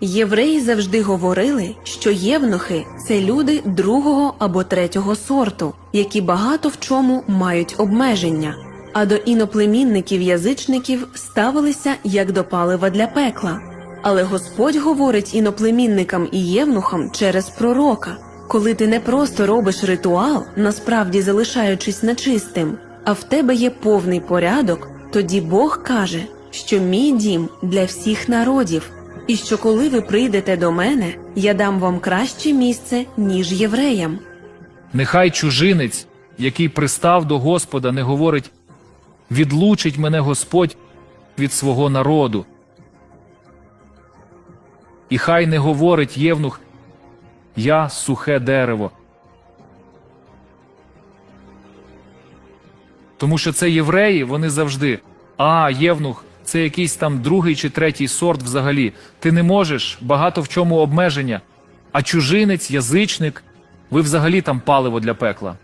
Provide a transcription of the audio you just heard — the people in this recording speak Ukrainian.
Євреї завжди говорили, що євнухи це люди другого або третього сорту, які багато в чому мають обмеження, а до іноплемінників язичників ставилися як до палива для пекла. Але Господь говорить іноплемінникам і євнухам через пророка, коли ти не просто робиш ритуал, насправді залишаючись нечистим, а в тебе є повний порядок, тоді Бог каже, що мій дім для всіх народів, і що коли ви прийдете до мене, я дам вам краще місце, ніж євреям. Нехай чужинець, який пристав до Господа, не говорить відлучить мене Господь від свого народу. І хай не говорить євнух Я сухе дерево. Тому що це євреї, вони завжди. А, євнух, це якийсь там другий чи третій сорт взагалі. Ти не можеш, багато в чому обмеження. А чужинець, язичник, ви взагалі там паливо для пекла.